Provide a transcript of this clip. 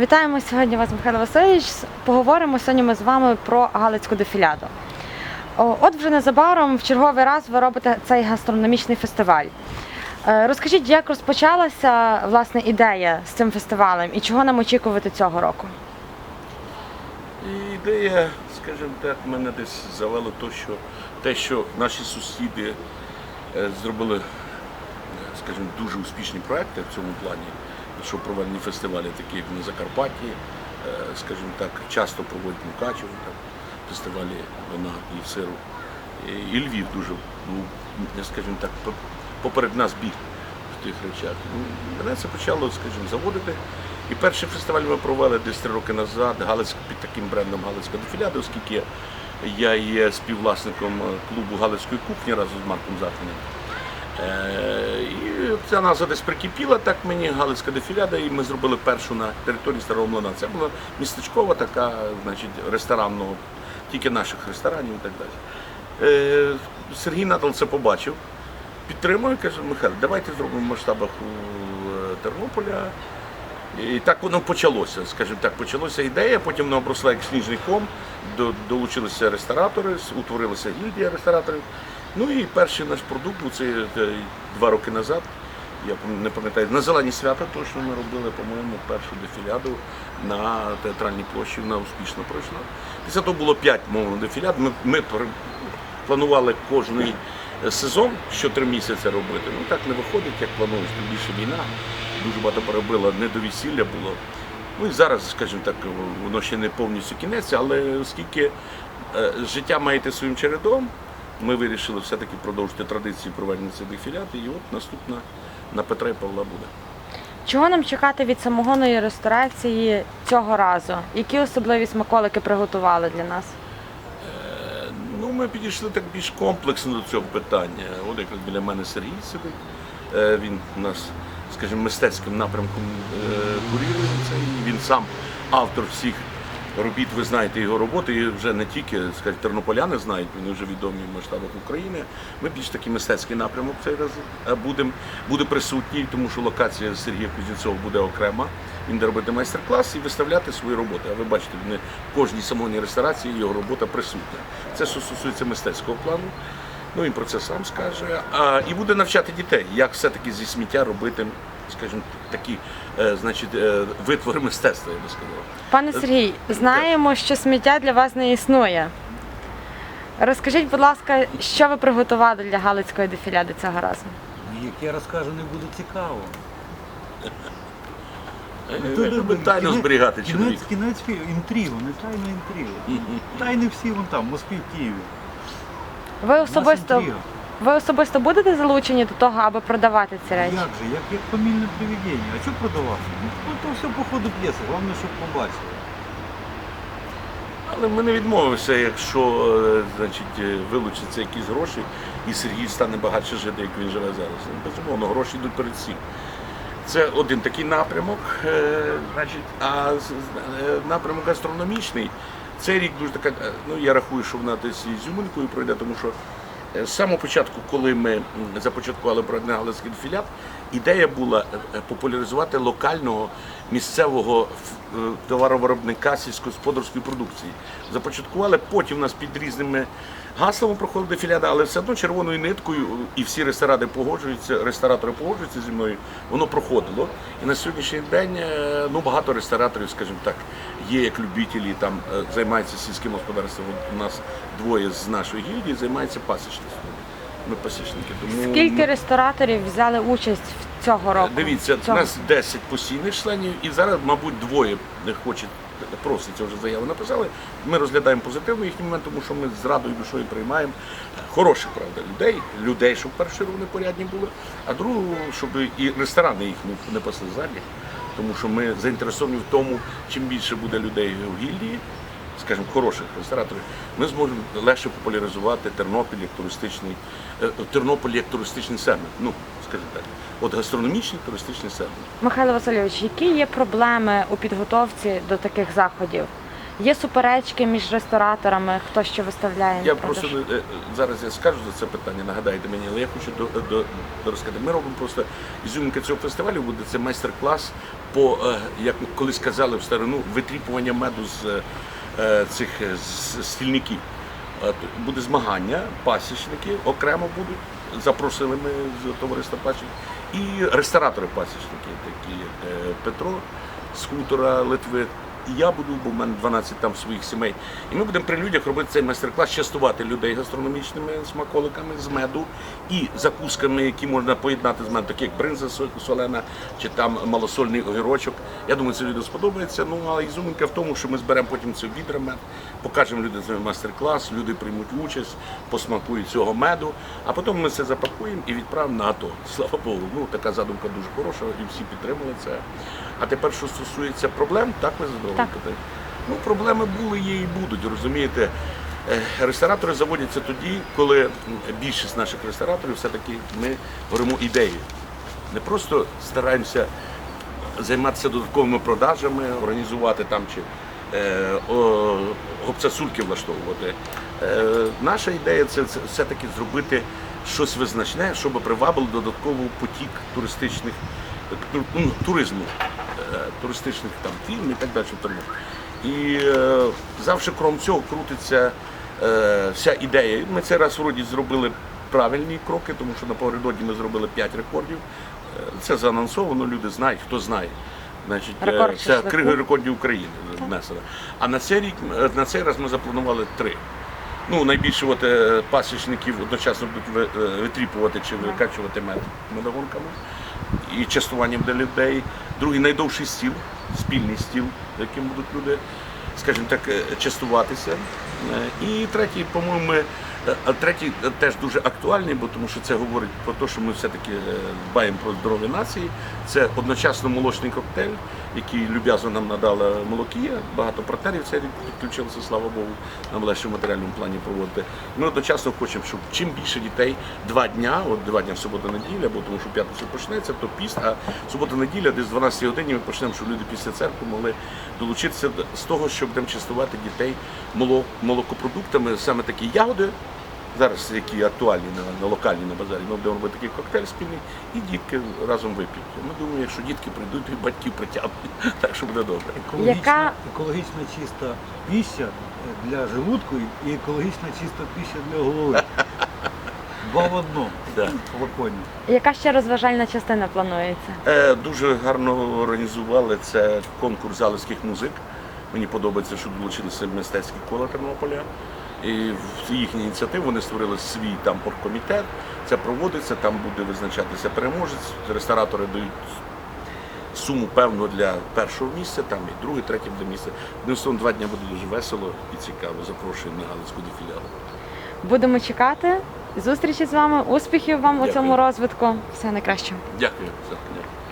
Вітаємо сьогодні вас, Михайло Васильович. Поговоримо сьогодні ми з вами про Галицьку дефіляду. От вже незабаром в черговий раз ви робите цей гастрономічний фестиваль. Е, Розкажіть, як розпочалася власне ідея з цим фестивалем і чого нам очікувати цього року? Ідея, скажімо так, мене десь завело то, що те, що наші сусіди е, зробили, е, скажімо, дуже успішні проекти в цьому плані, що проведені фестивалі, такі як на Закарпатті, е, скажімо так, часто проводять Мукачево, фестивалі вина і сиру. І- Львів дуже був, скажімо так, поперед нас біг в тих речах. Ну, Мене це почало, скажімо, заводити. І перший фестиваль ми провели десь три роки назад, Галицьк, під таким брендом Галицька дефіляда, оскільки я є співвласником е, клубу Галицької кухні разом з Марком Захненим. Е, І ця назва десь прикипіла так мені Галицька дефіляда, і ми зробили першу на території Старого Млина. Це була містечкова така, значить, ресторанного, тільки наших ресторанів і так далі. Е, Сергій Натал це побачив, підтримує, каже, Михайло, давайте зробимо в масштабах е, Тернополя. І так воно почалося, скажімо так, почалася ідея, потім вона обросла як сніжний ком, долучилися ресторатори, утворилася гільдія рестораторів. Ну і перший наш продукт був це е, два роки назад. Я не пам'ятаю, на зелені свята точно ми робили, по-моєму, першу дефіляду на театральній площі, вона успішно пройшла. Після того було п'ять мовно дефіляд. Ми, ми планували е, сезон, що три місяці робити. Ну так не виходить, як плануєш, тим більше війна. Дуже багато перебила, не до весілля було. Ну і зараз, скажімо так, воно ще не повністю кінець, але оскільки е, життя має йти своїм чередом, ми вирішили все-таки продовжити традиції проведення цих дефілят, і от наступна на Петра і Павла буде. Чого нам чекати від самогонної ресторації цього разу? Які особливі смаколики приготували для нас? Е, Ну, ми підійшли так більш комплексно до цього питання. От якраз біля мене Сергій сидить. Е, Він у нас, скажімо, мистецьким напрямком е, курірує це. І Він сам автор всіх робіт, ви знаєте його роботи, і вже не тільки скажімо, тернополяни знають, він вже відомий в масштабах України. Ми більш такий мистецький напрямок цей раз е, будем, буде присутній, тому що локація Сергія Кузнєцова буде окрема. Він буде робити майстер-клас і виставляти свої роботи. А ви бачите, в кожній самогонній ресторації його робота присутня. Це що стосується мистецького плану. Ну він про це сам скаже. А, і буде навчати дітей, як все-таки зі сміття робити, скажімо, такі, е, значить, е, витвори мистецтва, я би сказав. Пане Сергій, знаємо, що сміття для вас не існує. Розкажіть, будь ласка, що ви приготували для Галицької дефіляди цього разу? Ну, Як я розкажу, не буде цікаво. Е, Він тайно зберігати чоловік. Кінець, інтригу, не тайну інтригу. Тайни всі вон там, в Москві, в Києві. Ви особисто. Ви особисто будете залучені до того, аби продавати ці речі? Як же, як, як фамільне привідення. А що продавати? Ну то все по ходу п'єси, головне, щоб побачили. Але ми не відмовимося, якщо е, значить, е, вилучаться якісь гроші, і Сергій стане багатше жити, як він живе зараз. Ну, Безумовно, гроші йдуть перед всім. Це один такий напрямок, е, значить, а з- з- е, напрямок гастрономічний. Цей рік дуже така, е, ну я рахую, що вона десь і з Юминкою пройде, тому що з самого початку, коли ми започаткували проведення Галицький ідея була е, е, популяризувати локального місцевого е, товаровиробника сільськогосподарської продукції. Започаткували, потім у нас під різними гаслами проходила дефіляда, але все одно червоною ниткою, е, і всі ресторани погоджуються, ресторатори погоджуються зі мною, воно проходило. І на сьогоднішній день е, ну, багато рестораторів, скажімо так, є як любителі, там е, займаються сільським господарством. У нас двоє з нашої гільдії займаються пасічництвом. Ми пасічники. Тому Скільки рестораторів взяли участь в цього року? Дивіться, у нас 10 постійних членів, і зараз, мабуть, двоє не хочуть, проситься вже заяви написали. Ми розглядаємо позитивно їхній момент, тому що ми з радою душою приймаємо хороших, правда, людей, людей, щоб перші вони порядні були, а другу, щоб і ресторани їх не, пасли ззаді. Тому що ми заінтересовані в тому, чим більше буде людей в гільдії, скажімо, хороших рестораторів, ми зможемо легше популяризувати Тернопіль як туристичний, е, Тернопіль як туристичний сегмент. Ну, скажімо так, от гастрономічний туристичний сегмент. Михайло Васильович, які є проблеми у підготовці до таких заходів? Є суперечки між рестораторами, хто що виставляє. Я продаж? просто е, зараз я скажу за це питання, нагадайте мені, але я хочу до, до, до розказати. Ми робимо просто ізюминка цього фестивалю буде це майстер-клас по, е, як колись казали в старину, витріпування меду з е, цих е, стільників. От, Буде змагання, пасічники окремо будуть, запросили ми з товариства пасічників, і ресторатори-пасічники, такі як е, Петро з хутора Литви. І я буду, бо в мене 12 там своїх сімей. І ми будемо при людях робити цей майстер-клас, частувати людей гастрономічними смаколиками з меду і закусками, які можна поєднати з меду, такі як бринза солена чи там малосольний огірочок. Я думаю, це людям сподобається. Ну але ізюминка в тому, що ми зберемо потім це відра мед, покажемо людям цей майстер-клас, люди приймуть участь, посмакують цього меду, а потім ми це запакуємо і відправимо на АТО. Слава Богу. Ну така задумка дуже хороша, і всі підтримали це. А тепер, що стосується проблем, так ви задоволені Так. питання? Ну, проблеми були, є і будуть. Розумієте, Е, ресторатори заводяться тоді, коли більшість наших рестораторів все-таки ми говоримо ідеєю. Не просто стараємося займатися додатковими продажами, організувати там чи е, гопцасульки влаштовувати. Е, наша ідея це, все-таки зробити щось визначне, щоб привабило додатковий потік туристичних ну, туризму, е, туристичних там фільм і так далі. Тому. І е, завжди крім цього крутиться е, вся ідея. Ми цей раз вроді зробили правильні кроки, тому що напередодні ми зробили 5 рекордів. Е, Це заанонсовано, люди знають, хто знає. Значить, е, Рекорд це шашлику. книга рекордів України внесена. А на цей рік е, на цей раз ми запланували три. Ну, найбільше от, е, пасічників одночасно будуть ви- е, витріпувати чи викачувати мед медогонками і частуванням для людей. Другий найдовший стіл, спільний стіл, яким будуть люди, скажімо так, е, частуватися. Е, І третій, по-моєму, а третій теж дуже актуальний, бо тому що це говорить про те, що ми все-таки е, дбаємо про здоров'я нації. Це одночасно молочний коктейль, який люб'язно нам надала молокія. Багато партнерів рік підключилося, слава Богу, нам легше в матеріальному плані проводити. Ми одночасно хочемо, щоб чим більше дітей два дня, от два дня субота-неділя, бо тому що п'ятниця почнеться, то піст, а субота-неділя десь з 12 годині ми почнемо, щоб люди після церкви могли долучитися до- з того, щоб будемо частувати дітей моло- молокопродуктами, саме такі ягоди. Зараз які актуальні на, на локальні на базарі, ми будемо робити такий коктейль спільний, і дітки разом вип'ють. Ми думаємо, якщо дітки прийдуть, і батьків притягнуть, так що буде добре. Екологічна, Яка- екологічно чиста піща для желудку і екологічно чиста піща для голови. Два в одному. Да. Флаконі. Яка ще розважальна частина планується? Е, дуже гарно організували це конкурс залицьких музик. Мені подобається, що долучилися мистецькі кола Тернополя. І в їхній ініціативі вони створили свій там оргкомітет. Це проводиться, там буде визначатися переможець. Ресторатори дають суму певну для першого місця, там і друге, третє буде місце. Одним словом, два дні буде дуже весело і цікаво. Запрошую на Галицьку до філіалу. Будемо чекати. Зустрічі з вами, успіхів вам у цьому розвитку. Все найкраще. Дякую. Дякую.